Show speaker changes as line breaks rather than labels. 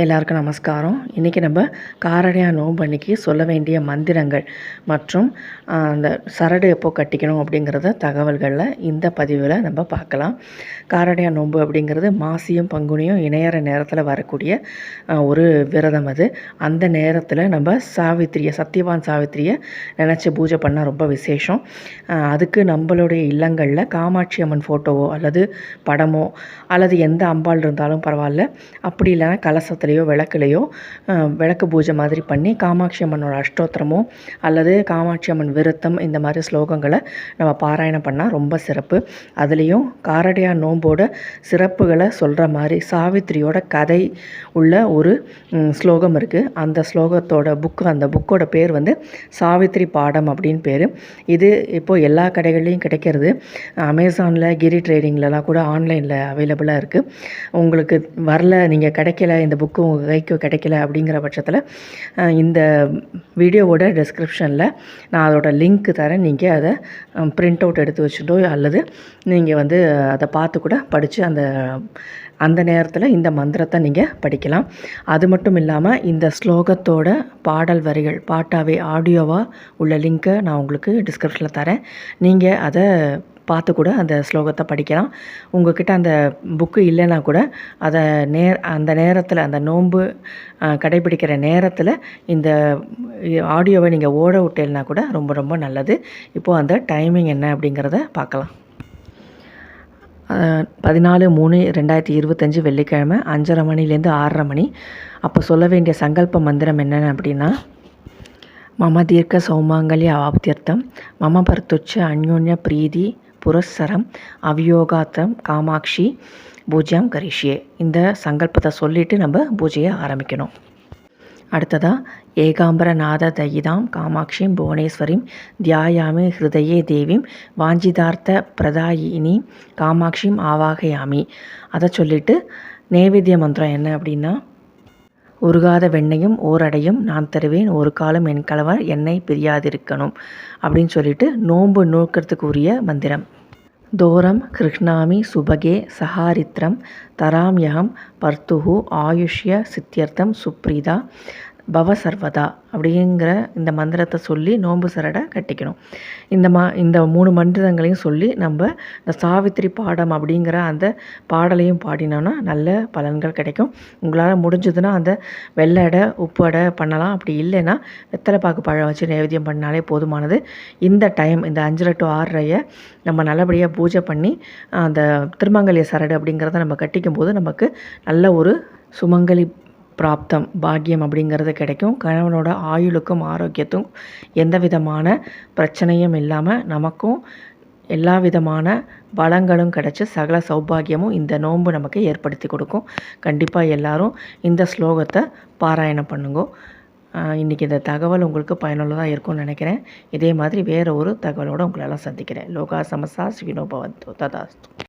எல்லாருக்கும் நமஸ்காரம். இன்றைக்கி நம்ம காரடையா நோன்பு அன்னைக்கு சொல்ல வேண்டிய மந்திரங்கள் மற்றும் அந்த சரடு எப்போ கட்டிக்கணும் அப்படிங்கிறத தகவல்களில் இந்த பதிவில் நம்ம பார்க்கலாம். காரடையா நோன்பு அப்படிங்கிறது மாசியும் பங்குனியும் இணையற நேரத்தில் வரக்கூடிய ஒரு விரதம் அது. அந்த நேரத்தில் நம்ம சாவித்திரியை சத்தியவான் சாவித்திரியை நினச்சி பூஜை பண்ணால் ரொம்ப விசேஷம். அதுக்கு நம்மளுடைய இல்லங்களில் காமாட்சி அம்மன் ஃபோட்டோவோ அல்லது படமோ அல்லது எந்த அம்பாள் இருந்தாலும் பரவாயில்ல. அப்படி இல்லைன்னா கலசத்துலேயோ விளக்குலையோ விளக்கு பூஜை மாதிரி பண்ணி காமாட்சி அம்மனோட அஷ்டோத்திரமோ அல்லது காமாட்சி அம்மன் விருத்தம் இந்த மாதிரி ஸ்லோகங்களை நம்ம பாராயணம் பண்ணால் ரொம்ப சிறப்பு. அதுலேயும் காரடையா நோம்போட சிறப்புகளை சொல்கிற மாதிரி சாவித்திரியோட கதை உள்ள ஒரு ஸ்லோகம் இருக்குது அந்த ஸ்லோகத்தோட புக்கு அந்த புக்கோட பேர் வந்து சாவித்திரி பாடம் அப்படின்னு பேர். இது இப்போது எல்லா கடைகள்லையும் கிடைக்கிறது. அமேசானில் கிரி ட்ரேடிங்லலாம் கூட ஆன்லைனில் அவைலபிளாக இருக்குது உங்களுக்கு வரல நீங்கள் கிடைக்கல இந்த புக் புக்கு உங்கள் கைக்கு கிடைக்கல அப்படிங்கிற பட்சத்தில் இந்த வீடியோவோட டிஸ்கிரிப்ஷனில் நான் அதோடய லிங்க் தரேன். நீங்கள் அதை பிரிண்ட் அவுட் எடுத்து வச்சுட்டோ அல்லது நீங்கள் வந்து அதை பார்த்து கூட படித்து அந்த அந்த நேரத்தில் இந்த மந்திரத்தை நீங்கள் படிக்கலாம். அது மட்டும் இல்லாமல் இந்த ஸ்லோகத்தோட பாடல் வரிகள் பாட்டாவே ஆடியோவாக உள்ள லிங்க்கை நான் உங்களுக்கு டிஸ்கிரிப்ஷனில் தரேன். நீங்கள் அதை பார்த்து கூட அந்த ஸ்லோகத்தை படிக்கலாம். உங்ககிட்ட அந்த புக்கு இல்லைன்னா கூட அதை நேர் அந்த நேரத்தில் அந்த நோன்பு கடைபிடிக்கிற நேரத்தில் இந்த ஆடியோவை நீங்கள் ஓட விட்டேன்னா கூட ரொம்ப ரொம்ப நல்லது. இப்போது அந்த டைமிங் என்ன அப்படிங்கிறத பார்க்கலாம். பதினாலு மூணு ரெண்டாயிரத்தி இருபத்தஞ்சி வெள்ளிக்கிழமை அஞ்சரை மணிலேருந்து ஆறரை மணி. அப்போ சொல்ல வேண்டிய சங்கல்ப மந்திரம் என்னென்ன அப்படின்னா மம தீர்க்க சௌமாங்கல்ய ஆப்தியர்த்தம் மம பர்த்துச்ச அந்யோன்ய பிரீதி புரஸ்சரம் அவியோகாத்தம் காமாட்சி பூஜ்யம் கரிஷ்யே. இந்த சங்கல்பத்தை சொல்லிவிட்டு நம்ம பூஜையை ஆரம்பிக்கணும். அடுத்ததாக ஏகாம்பரநாத தயிதாம் காமாட்சிம் புவனேஸ்வரிம் தியாயாமி ஹிருதயே தேவிம் வாஞ்சிதார்த்த பிரதாயினி காமாட்சிம் ஆவாகயாமி. அதை சொல்லிட்டு நேவேத்திய மந்திரம் என்ன அப்படின்னா உருகாத வெண்ணையும் ஓரடையும் நான் தருவேன். ஒரு காலம் என் கணவர் என்னை பிரியாதிருக்கணும். அப்படின்னு சொல்லிட்டு நோன்பு நோக்கிறதுக்கு உரிய மந்திரம். தோரம் கிருஷ்ணாமி சுபகே சஹாரித்ரம் தராம்யகம் பர்த்துகு ஆயுஷ்ய சித்தியர்த்தம் சுப்ரீதா பவ சர்வதா அப்படிங்கிற இந்த மந்திரத்தை சொல்லி நோன்பு சரடை கட்டிக்கணும். இந்த மா இந்த மூணு மந்திரங்களையும் சொல்லி நம்ம இந்த சாவித்திரி பாடம் அப்படிங்கிற அந்த பாடலையும் பாடினோன்னா நல்ல பலன்கள் கிடைக்கும். உங்களால் முடிஞ்சதுன்னா அந்த வெள்ளை அடை உப்பு அடை பண்ணலாம். அப்படி இல்லைன்னா வெத்தலை பாக்கு பழம் வச்சு நைவேத்தியம் பண்ணாலே போதுமானது. இந்த டைம் இந்த அஞ்சரை டு ஆறரையை நம்ம நல்லபடியாக பூஜை பண்ணி அந்த திருமங்கலிய சரடு அப்படிங்கிறத நம்ம கட்டிக்கும் போது நமக்கு நல்ல ஒரு சுமங்கலி பிராப்தம் பாக்கியம் அப்படிங்கிறது கிடைக்கும். கணவனோட ஆயுளுக்கும் ஆரோக்கியத்தும் எந்த விதமான பிரச்சனையும் இல்லாமல் நமக்கும் எல்லா விதமான பலங்களும் கிடைச்சி சகல சௌபாகியமும் இந்த நோன்பு நமக்கு ஏற்படுத்தி கொடுக்கும். கண்டிப்பாக எல்லாரும் இந்த ஸ்லோகத்தை பாராயணம் பண்ணுங்க. இன்றைக்கி இன்னைக்கு இந்த தகவல் உங்களுக்கு பயனுள்ளதாக இருக்கும்னு நினைக்கிறேன். இதே மாதிரி வேறு ஒரு தகவலோடு உங்களால் சந்திக்கிறேன். லோகா சமசா ஸ்வினோபவந்தோ ததாஸ்து.